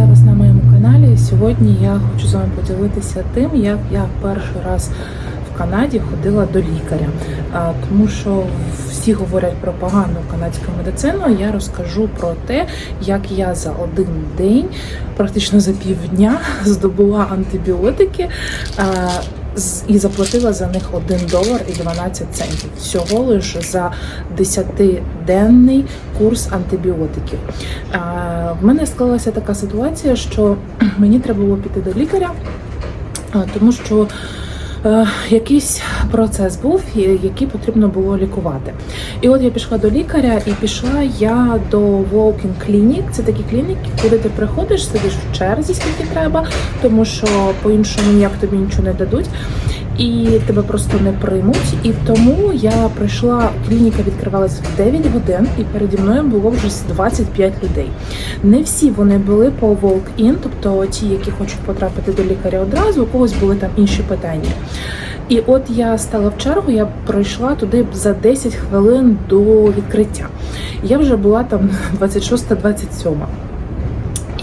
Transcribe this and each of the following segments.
Вітаю вас на моєму каналі. Сьогодні я хочу з вами поділитися тим, як я перший раз в Канаді ходила до лікаря. Тому що всі говорять про погану канадську медицину. Я розкажу про те, як я за один день, практично за півдня, здобула антибіотики. І заплатила за них 1 долар і 12 центів. Всього лише за 10-денний курс антибіотиків. В мене склалася така ситуація, що мені треба було піти до лікаря, тому що якийсь процес був, який потрібно було лікувати. І от я пішла до лікаря, і пішла я до Walking Clinic. Це такі клініки, куди ти приходиш, сидиш в черзі, скільки треба, тому що по-іншому ніяк тобі нічого не дадуть. І тебе просто не приймуть. І тому я прийшла, клініка відкривалась в 9 годин, і переді мною було вже з 25 людей. Не всі вони були по walk-in, тобто ті, які хочуть потрапити до лікаря одразу, у когось були там інші питання. І от я стала в чергу, я пройшла туди за 10 хвилин до відкриття. Я вже була там 26-27.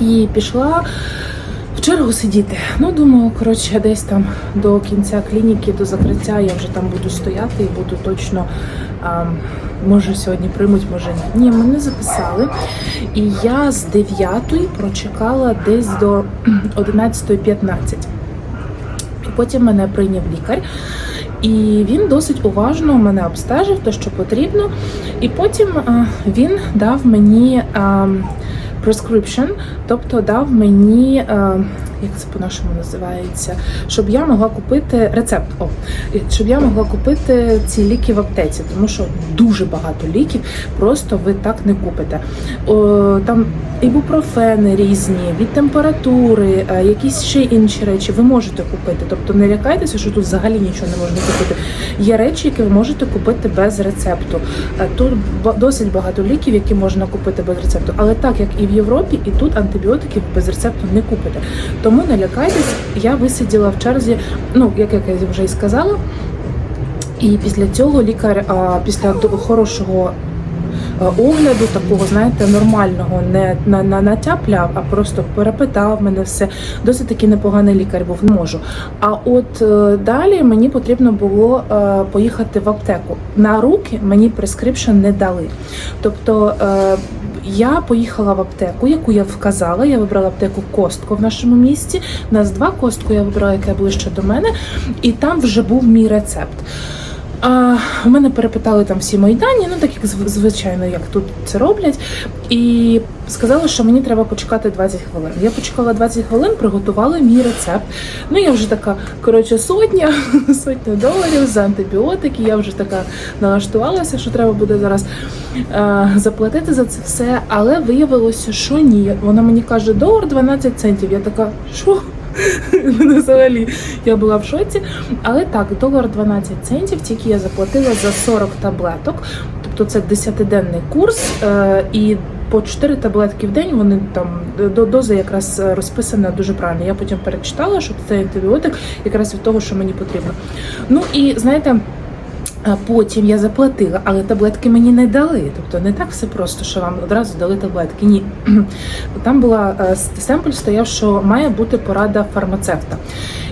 І пішла в чергу сидіти. Ну, думаю, коротше, десь там до кінця клініки, до закриття я вже там буду стояти і буду точно. А, може сьогодні приймуть, може ні. Ні, мене записали. І я з 9 прочекала десь до 11.15. І потім мене прийняв лікар. І він досить уважно мене обстежив, те, що потрібно. І потім а, він дав мені а, prescription, тобто дав мені, а, як це по-нашому називається, щоб я могла купити рецепт. О, щоб я могла купити ці ліки в аптеці, тому що дуже багато ліків просто ви так не купите. О, там ібупрофени різні, від температури, е, якісь ще інші речі ви можете купити. Тобто не лякайтеся, що тут взагалі нічого не можна купити. Є речі, які ви можете купити без рецепту. Е, Тут досить багато ліків, які можна купити без рецепту. Але так як і в Європі, і тут антибіотиків без рецепту не купите. Тому не лякайтесь, я висиділа в черзі, ну як я вже і сказала. І після цього лікар, а, після хорошого е, огляду, такого, знаєте, нормального, не на, на натяпляв, а просто перепитав мене все. Досить таки непоганий лікар був, не можу. А от е, далі мені потрібно було е, поїхати в аптеку. На руки мені прескрипшн не дали. Тобто. Я поїхала в аптеку, яку я вказала. Я вибрала аптеку Костко в нашому місті. Нас два костку я вибрала, яке ближче до мене, і там вже був мій рецепт. А, у мене перепитали там всі мої дані, ну так як звичайно, як тут це роблять. І сказали, що мені треба почекати 20 хвилин. Я почекала 20 хвилин, приготували мій рецепт. Ну я вже така, коротше, сотня, сотня доларів за антибіотики. Я вже така налаштувалася, що треба буде зараз е, заплатити за це все. Але виявилося, що ні. Вона мені каже, долар 12 центів. Я така, що? Взагалі я була в шоці. Але так, долар 12 центів, тільки я заплатила за 40 таблеток. Тобто це 10-денний курс, е, і по 4 таблетки в день вони там до доза якраз е, розписана дуже правильно. Я потім перечитала, що це антибіотик якраз від того, що мені потрібно. Ну і знаєте. А потім я заплатила, але таблетки мені не дали. Тобто не так все просто, що вам одразу дали таблетки. Ні. Там була е, семпль стояв, що має бути порада фармацевта.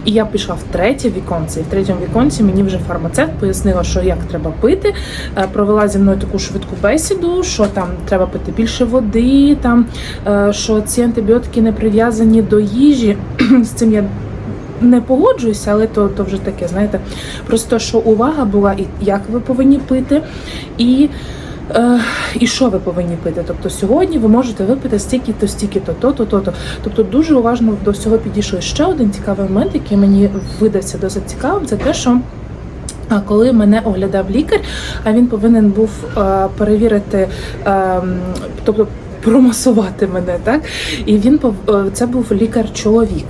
І я пішла в третє віконце. І в третьому віконці мені вже фармацевт пояснила, що як треба пити. Е, Провела зі мною таку швидку бесіду, що там треба пити більше води, там е, що ці антибіотики не прив'язані до їжі. З цим я не погоджуюся, але то, то вже таке, знаєте. Просто що увага була, і як ви повинні пити, і. Е, і що ви повинні пити? Тобто сьогодні ви можете випити стільки-то, стільки-то, то-то, то-то. Тобто дуже уважно до всього підійшли. Ще один цікавий момент, який мені видався досить цікавим, це те, що а коли мене оглядав лікар, а він повинен був е, перевірити, е, тобто промасувати мене, так? І він е, це був лікар-чоловік.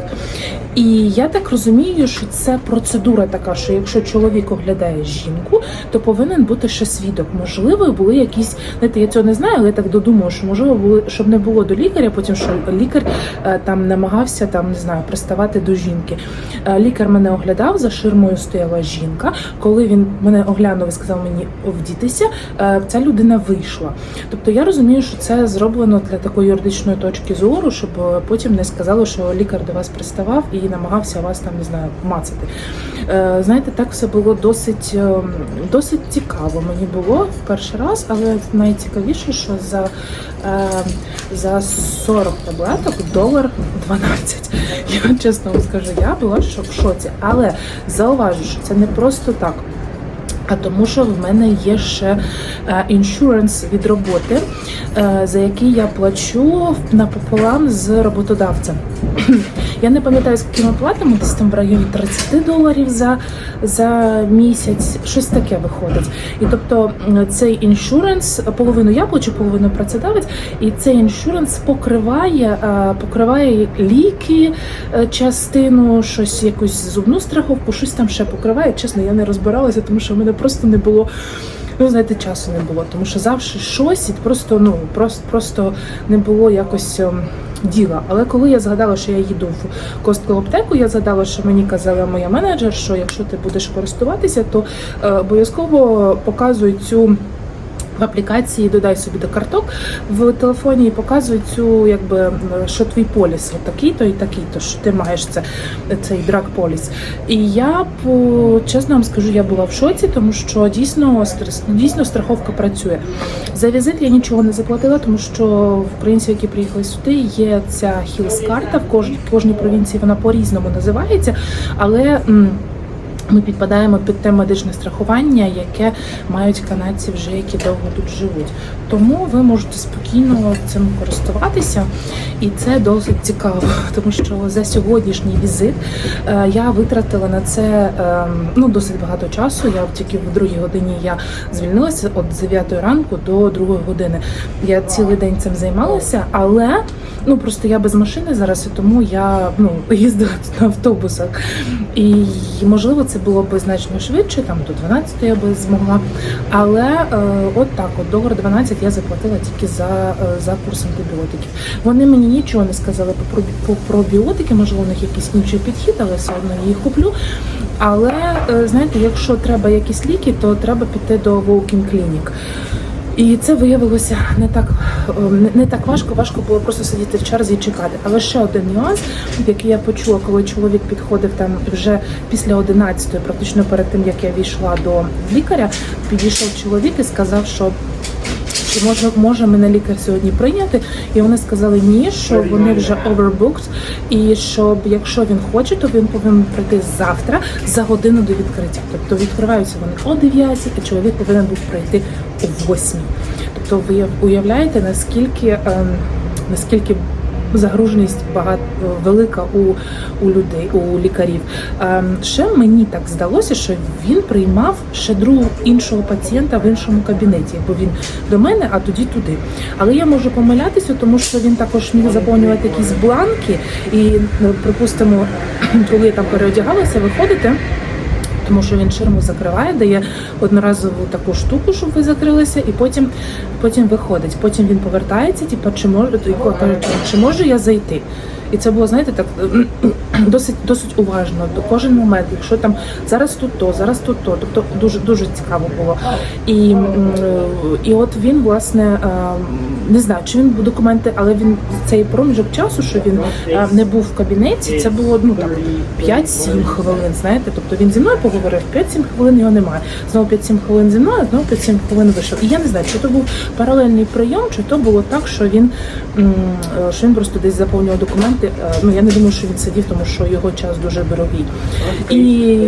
І я так розумію, що це процедура така, що якщо чоловік оглядає жінку, то повинен бути ще свідок. Можливо, були якісь, знаєте, я цього не знаю, але я так додумаю, що можливо були, щоб не було до лікаря, потім що лікар е, там намагався там не знаю приставати до жінки. Е, Лікар мене оглядав, за ширмою стояла жінка. Коли він мене оглянув і сказав мені вдітися, е, ця людина вийшла. Тобто я розумію, що це зроблено для такої юридичної точки зору, щоб потім не сказали, що лікар до вас приставав і намагався вас там не знаю мацати. Е, Знаєте, так все було досить, е, досить цікаво. Мені було в перший раз, але найцікавіше, що за, е, за 40 таблеток долар 12. Я чесно вам скажу, я була в шоці. Але зауважу, що це не просто так. А тому, що в мене є ще е, іншуренс від роботи, е, за який я плачу напополам з роботодавцем. Я не пам'ятаю, скільки ми платимо, десь там в районі 30 доларів за, за місяць, щось таке виходить. І тобто цей іншуренс, половину я плачу, половину працедавець, і цей іншуренс покриває, е, покриває ліки, е, частину, щось, якусь зубну страховку, щось там ще покриває. Чесно, я не розбиралася, тому що в мене просто не було. Ну, знаєте, часу не було, тому що завжди щось і просто ну просто просто не було якось ем, діла. Але коли я згадала, що я їду в костку аптеку, я згадала, що мені казала моя менеджер, що якщо ти будеш користуватися, то е, обов'язково показуй цю. В аплікації додай собі до карток в телефоні і показує цю, якби що твій поліс такий-то і такий-то, що ти маєш це цей драг поліс. І я по чесно вам скажу, я була в шоці, тому що дійсно дійсно страховка працює. За візит я нічого не заплатила, тому що в українців, які приїхали сюди, є ця хілс карта в кожній кожній провінції. Вона по-різному називається, але. Ми підпадаємо під те медичне страхування, яке мають канадці вже які довго тут живуть. Тому ви можете спокійно цим користуватися, і це досить цікаво, тому що за сьогоднішній візит е, я витратила на це е, ну досить багато часу. Я тільки в другій годині я звільнилася з 9 ранку до 2 години. Я цілий день цим займалася, але ну просто я без машини зараз, і тому я ну їздила на автобусах. І можливо, це було б значно швидше, там до 12 я би змогла. Але е, от так, от долар 12 я заплатила тільки за, е, за курс антибіотиків. Вони мені нічого не сказали пробі- по пробіотики, можливо, у них якийсь інший підхід, але все одно я їх куплю. Але е, знаєте, якщо треба якісь ліки, то треба піти до Walking Clinic. І це виявилося не так е, не- не так важко. Важко було просто сидіти в черзі і чекати. Але ще один нюанс, який я почула, коли чоловік підходив там вже після 11-ї, практично перед тим як я війшла до лікаря, підійшов чоловік і сказав, що. Чи може може мене лікар сьогодні прийняти? І вони сказали ні, що вони вже overbooked, і що якщо він хоче, то він повинен прийти завтра за годину до відкриття. Тобто відкриваються вони о 9, а чоловік повинен був прийти о 8. Тобто ви уявляєте, наскільки ем, наскільки загруженість багато велика у, у людей, у лікарів. Ем, ще мені так здалося, що він приймав ще другого іншого пацієнта в іншому кабінеті, бо він до мене, а тоді туди. Але я можу помилятися, тому що він також міг заповнювати якісь бланки, і ну, припустимо, коли я там переодягалася, виходите. Тому що він ширму закриває, дає одноразову таку штуку, щоб ви закрилися, і потім, потім виходить. Потім він повертається, типу, чи то його чи можу я зайти? І це було, знаєте, так досить досить уважно до кожен момент. Якщо там зараз тут то, зараз тут то, тобто дуже дуже цікаво було. І, і от він власне е, не знаю, чи він був документи, але він цей проміжок часу, що він е, не був в кабінеті, це було ну там 5-7 хвилин. Знаєте, тобто він зі мною поговорив 5-7 хвилин його немає. Знову 5-7 хвилин зі мною, знову 5-7 хвилин вийшов. І я не знаю, чи то був паралельний прийом, чи то було так, що він е, що він просто десь заповнював документи. Е, Ну я не думаю, що він сидів, тому що його час дуже дорогий. І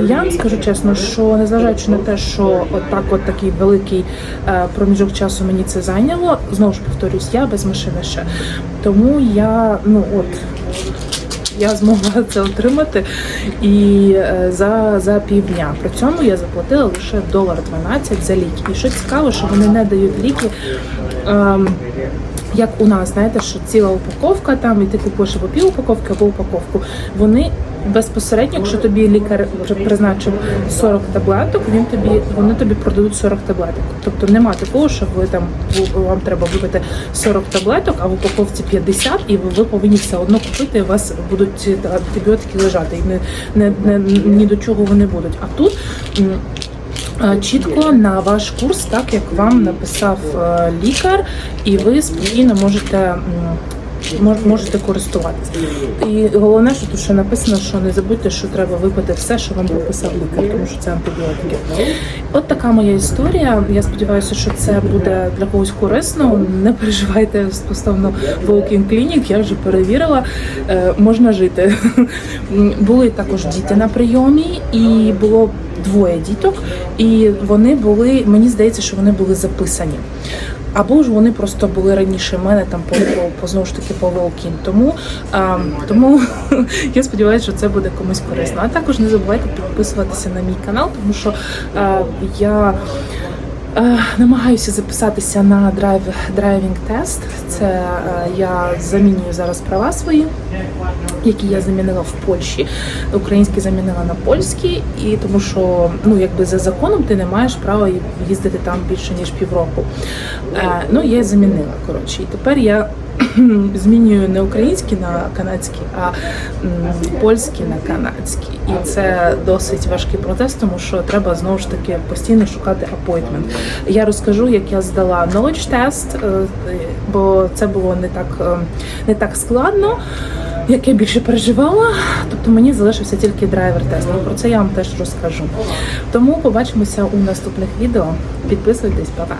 я вам скажу чесно, що незважаючи на те, що от так, от такий великий е, проміжок часу мені це зайняло, знову ж повторюсь, я без машини ще. Тому я ну от я змогла це отримати і е, за, за півдня. При цьому я заплатила лише долар 12 за ліки. І що цікаво, що вони не дають ліки. Ем, як у нас, знаєте, що ціла упаковка там, і ти купуєш або пів упаковки, або упаковку. Вони безпосередньо, якщо тобі лікар при- призначив 40 таблеток, він тобі вони тобі продадуть 40 таблеток. Тобто нема такого, що ви там вам треба випити 40 таблеток, а в упаковці 50, і ви, ви повинні все одно купити. і У вас будуть ці антибіотики лежати, і не, не, не ні до чого вони будуть. А тут. Е, Чітко на ваш курс, так як вам написав е, лікар, і ви спокійно можете можете користуватися. І головне, що тут ще написано, що не забудьте, що треба випити все, що вам прописав лікар, тому що це антибіотики. От така моя історія. Я сподіваюся, що це буде для когось корисно. Не переживайте стосовно Walking Clinic, я вже перевірила, е, можна жити. Були також діти на прийомі, і було двоє діток, і вони були, мені здається, що вони були записані. Або ж вони просто були раніше мене там по, по, знову ж таки по Волкін. Тому, а, тому я сподіваюся, що це буде комусь корисно. А також не забувайте підписуватися на мій канал, тому що а, я. Е, Намагаюся записатися на драйв драйвінг тест. Це е, я замінюю зараз права свої, які я замінила в Польщі. Українські замінила на польські, і тому що ну якби за законом ти не маєш права їздити там більше ніж півроку. Е, ну я замінила коротше. І тепер я змінюю не українські на канадські, а м, польські на канадські. І це досить важкий процес, тому що треба знову ж таки постійно шукати апойтмент. Я розкажу, як я здала knowledge тест, бо це було не так, е, не так складно. Як я більше переживала, тобто мені залишився тільки драйвер тест. Про це я вам теж розкажу. Тому побачимося у наступних відео. Підписуйтесь, па-па!